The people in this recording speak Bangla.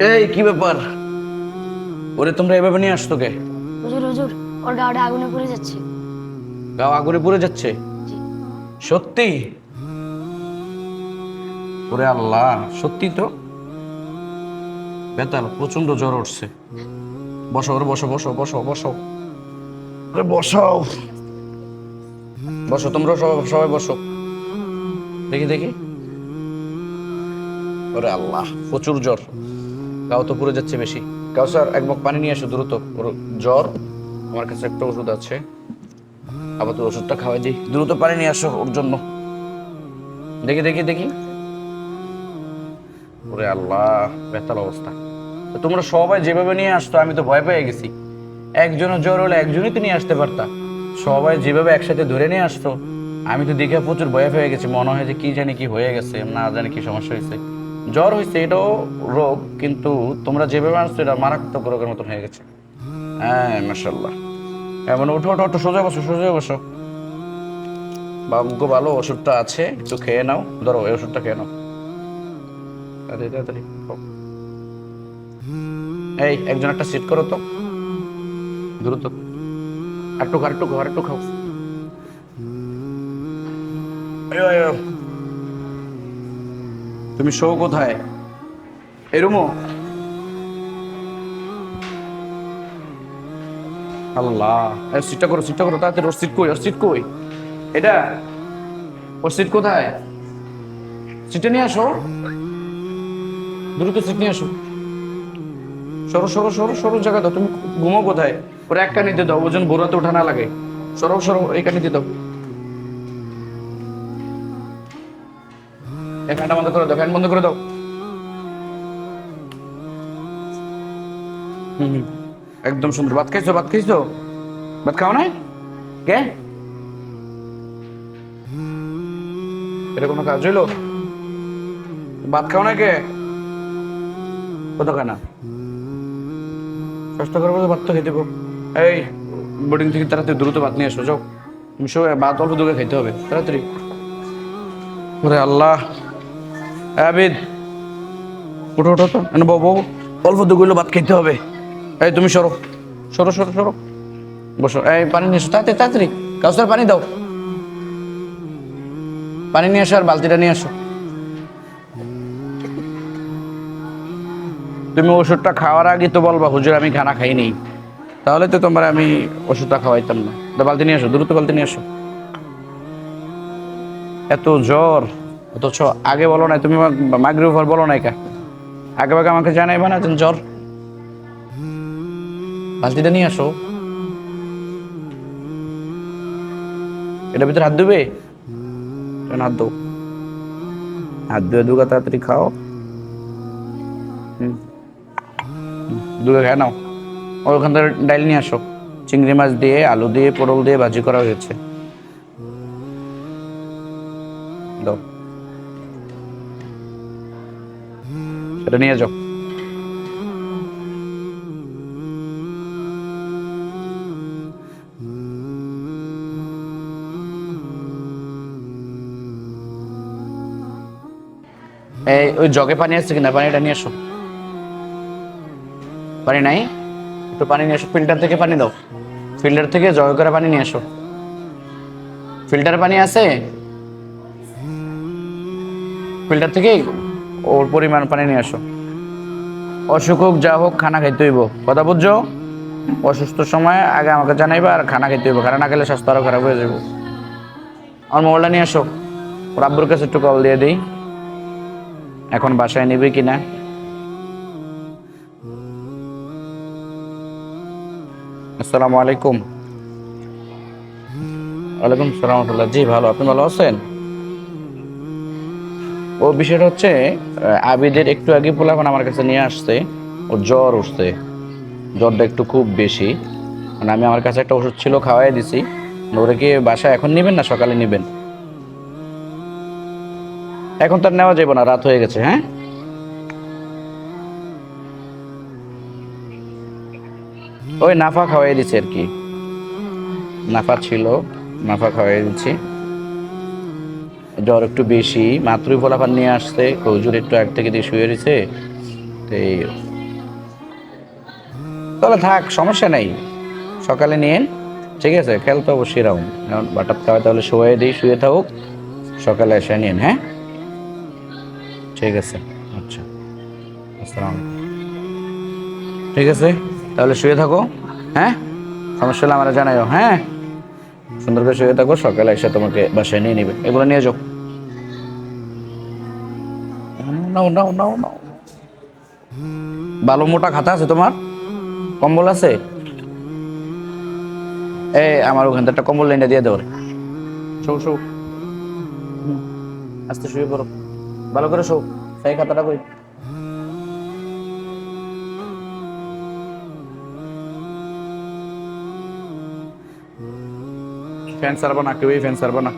এই কি ব্যাপার? ওরে তোমরা এভাবে নিয়ে আসতো কে? হুজুর হুজুর ওর গাওটা আগুনে পড়ে যাচ্ছে। গাও আগুনে পুড়ে যাচ্ছে? সত্যি? ওরে আল্লাহ সত্যি তো? বেতাল প্রচণ্ড জ্বর উঠছে। বসো ওরে বসো বসো বসো বসো। ওরে বসো। বসো তোমরা সবাই সবাই বসো। দেখি দেখি। ওরে আল্লাহ প্রচুর জ্বর। গাও তো পুড়ে যাচ্ছে বেশি। গাও স্যার, এক মগ পানি নিয়ে আসো দ্রুত। জ্বর, আমার কাছে একটা ওষুধ আছে। আবার তো ওষুধটা খাওয়াই দিই। দ্রুত পানি নিয়ে আসো ওর জন্য। দেখি দেখি দেখি। ওরে আল্লাহ, বেতাল অবস্থা। তোমরা সবাই যেভাবে নিয়ে আসতো, আমি তো ভয় পেয়ে গেছি। একজনের জ্বর হলে একজনই তো নিয়ে আসতে পারতা। সবাই যেভাবে একসাথে ধরে নিয়ে আসতো, আমি তো দেখে প্রচুর ভয় পেয়ে গেছি। মনে হয় যে কি জানি কি হয়ে গেছে, না জানি কি সমস্যা হয়েছে। জ্বর হয়েছে এটাও রোগ, কিন্তু তোমরা যেভাবে আসছো এটা মারাত্মক রোগের মতন হয়ে গেছে। হ্যাঁ মাসাল্লাহ এমন উঠো উঠো উঠো সোজা বসো সোজা বসো। বাবুকে ভালো, ওষুধটা আছে, একটু খেয়ে নাও। ধরো, এই ওষুধটা খেয়ে নাও। তাড়াতাড়ি এই, একজন একটা সিট করো তো। দ্রুত। একটু ঘর একটু ঘর একটু খাও। তুমি শো কোথায়? এই রুমো। আল্লাহ সিটটা করো সিটটা করো, তাড়াতাড়ি কই কই? এটা? ওর কোথায়? সিটে নিয়ে আসো। দ্রুত সিট নিয়ে আসো। সরো সরো সরো সরো জায়গা দাও, তুমি ঘুমো কোথায়? ওরা এক কানিতে দাও, ওজন বোরাতে ওঠা না লাগে। সরো সরো এই কানিতে দাও। এই ফ্যানটা বন্ধ করে দাও, ফ্যান বন্ধ করে দাও। হুম। একদম সুন্দর। ভাত খাইছো ভাত খাইছো? ভাত খাও নাই? কে? এটা কোনো কাজ হইল? ভাত খাও না কে? কত খানা কষ্ট করে বলে ভাত তো খেতে এই বোর্ডিং থেকে তাড়াতাড়ি দ্রুত ভাত নিয়ে আসো, যাও। তুমি সব ভাত অল্প দুগে খাইতে হবে। তাড়াতাড়ি। ওরে আল্লাহ। আবিদ, উঠো উঠো তো এনে বাবু অল্প দুগুলো ভাত খেতে হবে। এই তুমি সরো। সরো সরো সরো। বসো। এই পানি নিয়ে এসো। তাড়াতাড়ি তাড়াতাড়ি। কাউসার পানি দাও। পানি নিয়ে আসো আর বালতিটা নিয়ে আসো তুমি ওষুধটা খাওয়ার আগে তো বলবা, হুজুর, আমি খানা খাই নেই। তাহলে তো তোমার আমি ওষুধটা খাওয়াইতাম না। বালতি নিয়ে আসো দ্রুত বালতি নিয়ে আসো এত জ্বর। অথচ আগে বলো না তুমি মাগরি উপর বলো না কা? আগে ভাগে আমাকে জানাইবা না, তুমি জ্বর। বালতিটা নিয়ে আসো। এটার ভিতরে হাত কেন হাত দো হাত ধুয়ে দুগা তাড়াতাড়ি খাও। দুগে খেয়ে নাও। ওখান থেকে ডাইল নিয়ে আসো। চিংড়ি মাছ দিয়ে, আলু দিয়ে, পটল দিয়ে ভাজি করা হয়েছে। সেটা নিয়ে যাও। এই, ওই জগে পানি আছে কিনা? পানিটা নিয়ে আসো পানি নাই? একটু পানি নিয়ে আসো ফিল্টার থেকে পানি দাও। ফিল্টার থেকে জগে করে পানি নিয়ে আসো ফিল্টার পানি আছে? ফিল্টার থেকে ওর পরিমাণ পানি নিয়ে আসো। অসুখ হোক, যা হোক, খানা খাইতে হইব। কথা বুঝছ? অসুস্থ সময় আগে আমাকে জানাইবা আর খানা খাইতে হইব। খানা না খেলে স্বাস্থ্য আরও খারাপ হয়ে যাবে আমার মোবাইলটা নিয়ে আসো। ওর আব্বুর কাছে একটু কল দিয়ে দিই। এখন বাসায় নেবে কিনা আসসালামু আলাইকুম। ওয়ালাইকুম সালাম রহমতুল্লাহ। জি, ভালো। আপনি ভালো আছেন? ও বিষয়টা হচ্ছে আবিদের একটু আগে পোলাপান আমার কাছে নিয়ে আসছে। ওর জ্বর উঠছে। জ্বরটা একটু খুব বেশি। মানে আমি আমার কাছে একটা ওষুধ ছিল, খাওয়াই দিছি। ওরা কি বাসা এখন নেবেন না? সকালে নেবেন। এখন তার নেওয়া যাবে না, রাত হয়ে গেছে হ্যাঁ? ওই নাফা খাওয়াই দিচ্ছে আর কি। নাফা ছিল, নাফা খাওয়াই দিচ্ছি জ্বর একটু বেশি, মাত্রই ফলাফল নিয়ে আসছে হুজুর একটু এক থেকে দিয়ে শুয়ে রয়েছে। তো এই তাহলে থাক, সমস্যা নাই। সকালে নিয়ে ঠিক আছে, খেল তো অবশ্যই রাউন্ড এখন বাটাত খাওয়া তাহলে শুয়ে দিই, শুয়ে থাকুক। সকালে এসে নিন হ্যাঁ? ঠিক আছে আচ্ছা। আসসালাম ঠিক আছে, তাহলে শুয়ে থাকো হ্যাঁ? সমস্যা হলে আমরা জানাইও হ্যাঁ? সুন্দর করে শুয়ে থাকো, সকালে এসে তোমাকে বাসায় নিয়ে নেবে। এগুলো নিয়ে যাও। নাও নাও নাও নাও। ভালো মোটা খাতা আছে তোমার? কম্বল আছে? এই, আমার ওখান একটা কম্বল এনে দিয়ে দেওয়ার শো শো আস্তে শুয়ে পড়ো। ভালো করে শো সেই খাতাটা কই? ফ্যান সারবা না কেউই ফ্যান সারবা না।